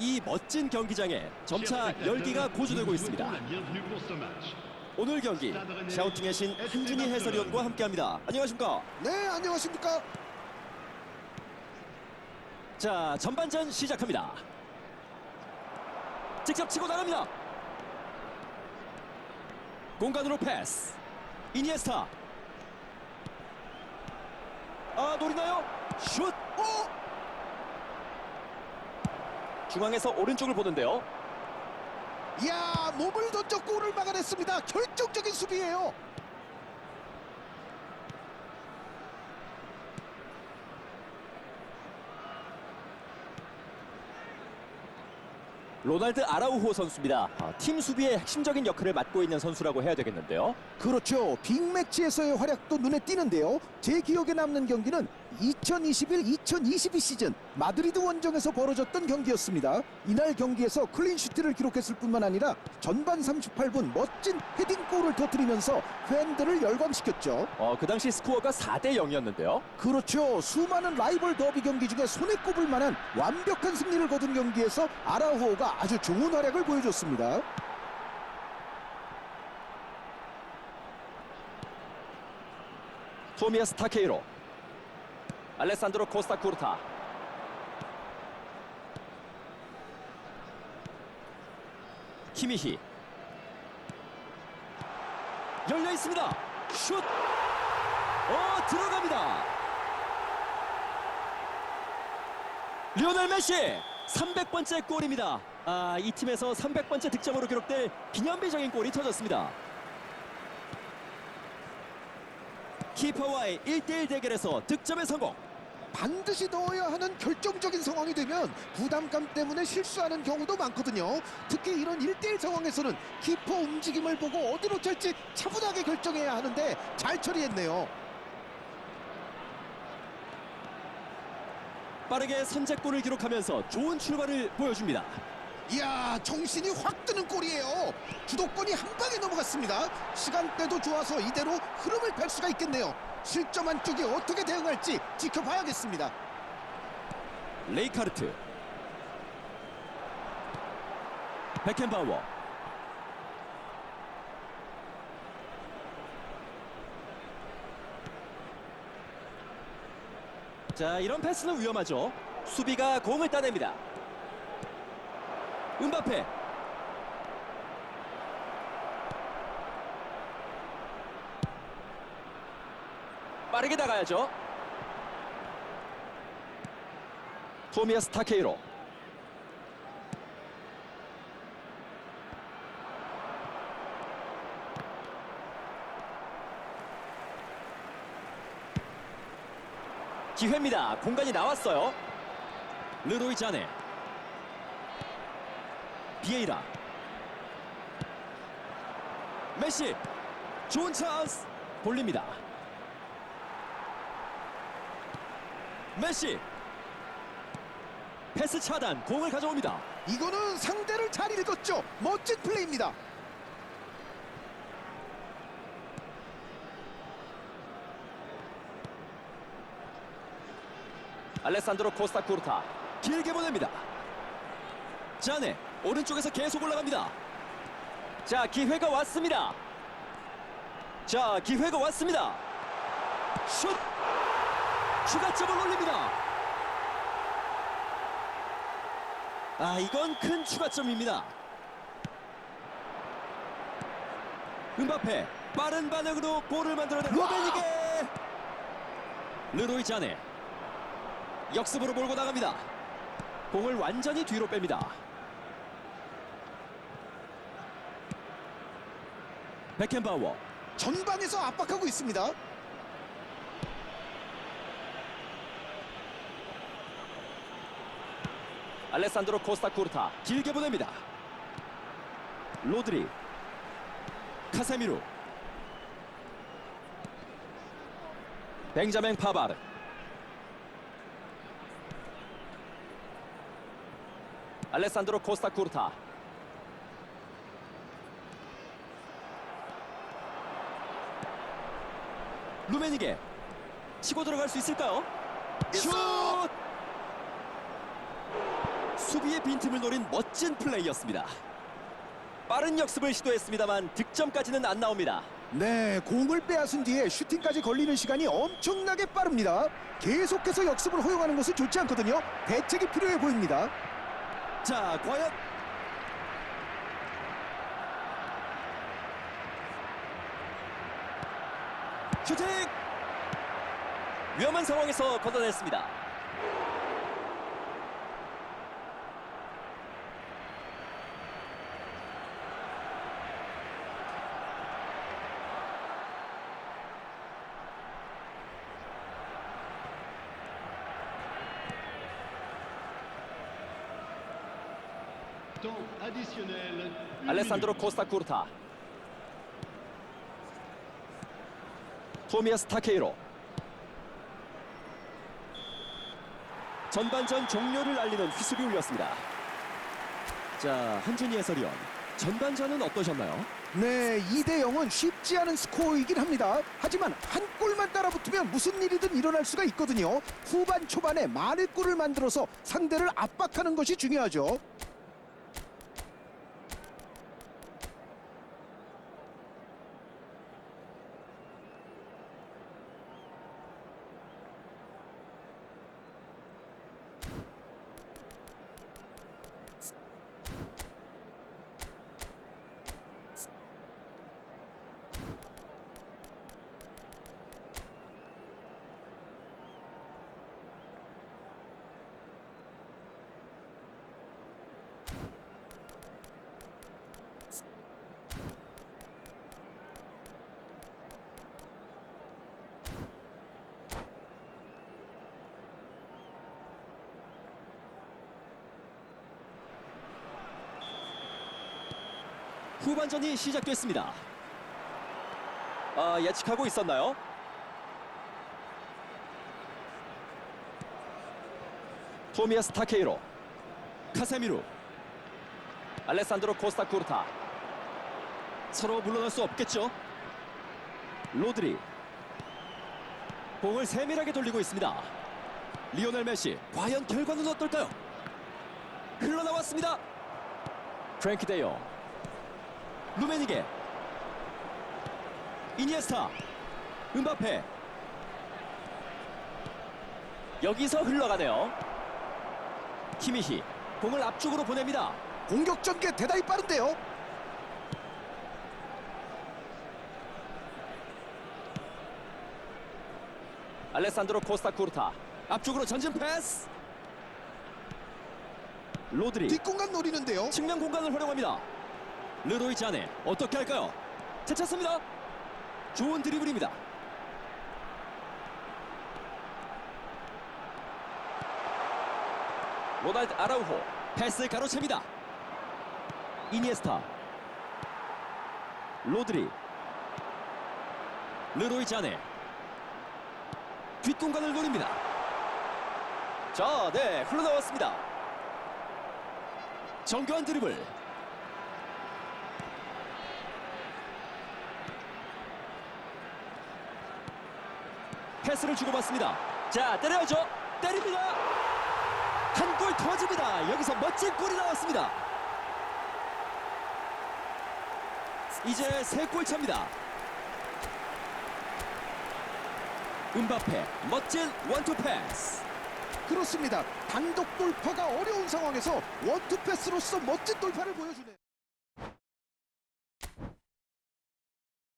이 멋진 경기장에 점차 열기가 고조되고 있습니다. 오늘 경기 샤우팅의 신 한준희 해설위원과 함께합니다. 안녕하십니까? 네, 안녕하십니까? 자 전반전 시작합니다. 직접 치고 나갑니다. 공간으로 패스. 이니에스타. 아 노리나요? 슛. 어? 중앙에서 오른쪽을 보는데요. 이야, 몸을 던져 골을 막아냈습니다. 결정적인 수비예요. 로날드 아라우호 선수입니다. 아, 팀 수비의 핵심적인 역할을 맡고 있는 선수라고 해야 되겠는데요. 그렇죠. 빅매치에서의 활약도 눈에 띄는데요. 제 기억에 남는 경기는 2021-2022 시즌 마드리드 원정에서 벌어졌던 경기였습니다. 이날 경기에서 클린시트를 기록했을 뿐만 아니라 전반 38분 멋진 헤딩골을 터뜨리면서 팬들을 열광시켰죠. 어, 그 당시 스코어가 4대 0이었는데요. 그렇죠. 수많은 라이벌 더비 경기 중에 손에 꼽을 만한 완벽한 승리를 거둔 경기에서 아라우호가 아주 좋은 활약을 보여줬습니다. 토미아스 타케이로 알레산드로 코스타 쿠르타. 키미히. 열려 있습니다. 슛! 어 들어갑니다. 리오넬 메시 300번째 골입니다. 아 이 팀에서 300번째 득점으로 기록될 기념비적인 골이 터졌습니다. 키퍼와의 1대1 대결에서 득점에 성공 반드시 넣어야 하는 결정적인 상황이 되면 부담감 때문에 실수하는 경우도 많거든요. 특히 이런 1대1 상황에서는 키퍼 움직임을 보고 어디로 찰지 차분하게 결정해야 하는데 잘 처리했네요. 빠르게 선제골을 기록하면서 좋은 출발을 보여줍니다. 이야 정신이 확 드는 골이에요. 주도권이 한 방에 넘어갔습니다. 시간대도 좋아서 이대로 흐름을 펼 수가 있겠네요. 실점 한 쪽이 어떻게 대응할지 지켜봐야겠습니다. 레이카르트 베켄바워 자 이런 패스는 위험하죠 수비가 공을 따냅니다 은바페 빠르게 나가야죠 토미아스 타케이로 기회입니다. 공간이 나왔어요. 르로이 자네 비에이라 메시 좋은 찬스 볼립니다. 메시 패스 차단 공을 가져옵니다. 이거는 상대를 잘 읽었죠. 멋진 플레이입니다. 알레산드로 코스타 쿠르타 길게 보냅니다. 자네 오른쪽에서 계속 올라갑니다. 자 기회가 왔습니다. 자 기회가 왔습니다. 슛 추가점을 올립니다. 아 이건 큰 추가점입니다. 은바페 빠른 반응으로 골을 만들어낸 로베니게 르로이 자네 역습으로 몰고 나갑니다. 공을 완전히 뒤로 뺍니다. 베켄바워 전방에서 압박하고 있습니다. 알레산드로 코스타 쿠르타 길게 보냅니다. 로드리 카세미루 벤자멘 파바르 알레산드로 코스타 쿠르타 루메니게 치고 들어갈 수 있을까요? 슛! 수비의 빈틈을 노린 멋진 플레이였습니다. 빠른 역습을 시도했습니다만 득점까지는 안 나옵니다. 네, 공을 빼앗은 뒤에 슈팅까지 걸리는 시간이 엄청나게 빠릅니다. 계속해서 역습을 허용하는 것은 좋지 않거든요. 대책이 필요해 보입니다. 자, 과연 슈팅! 위험한 상황에서 걷어냈습니다. 알레산드로. 코스타 쿠르타 토미아스 타케이로 전반전 종료를 알리는 휘슬이 울렸습니다 자 한준희 해설위원 전반전은 어떠셨나요? 네, 2대 0은 쉽지 않은 스코어이긴 합니다. 하지만 한 골만 따라붙으면 무슨 일이든 일어날 수가 있거든요. 후반 초반에 많은 골을 만들어서 상대를 압박하는 것이 중요하죠. 후반전이 시작됐습니다. 아 예측하고 있었나요? 토미아스 타케이로 카세미루 알레산드로 코스타 쿠르타. 서로 물러날 수 없겠죠? 로드리. 공을 세밀하게 돌리고 있습니다. 리오넬 메시 과연 결과는 어떨까요? 흘러나왔습니다. 프랭키 데요 루메니게 이니에스타 음바페. 여기서 흘러가네요. 키미히 공을 앞쪽으로 보냅니다. 공격 전개 대단히 빠른데요. 알레산드로 코스타 쿠르타. 앞쪽으로 전진 패스. 로드리. 뒷공간 노리는데요. 측면 공간을 활용합니다 르로이 자네 어떻게 할까요? 되찾습니다. 좋은 드리블입니다. 로날드 아라우호 패스 가로챕니다. 이니에스타 로드리 르로이 자네 뒷공간을 노립니다. 자, 네, 흘러나왔습니다. 정교한 드리블 패스를 주고받습니다. 자 때려야죠 때립니다. 한 골 터집니다. 여기서 멋진 골이 나왔습니다. 이제 세 골 차입니다. 음바페 멋진 원투 패스. 그렇습니다. 단독 돌파가 어려운 상황에서 원투 패스로서 멋진 돌파를 보여주네요.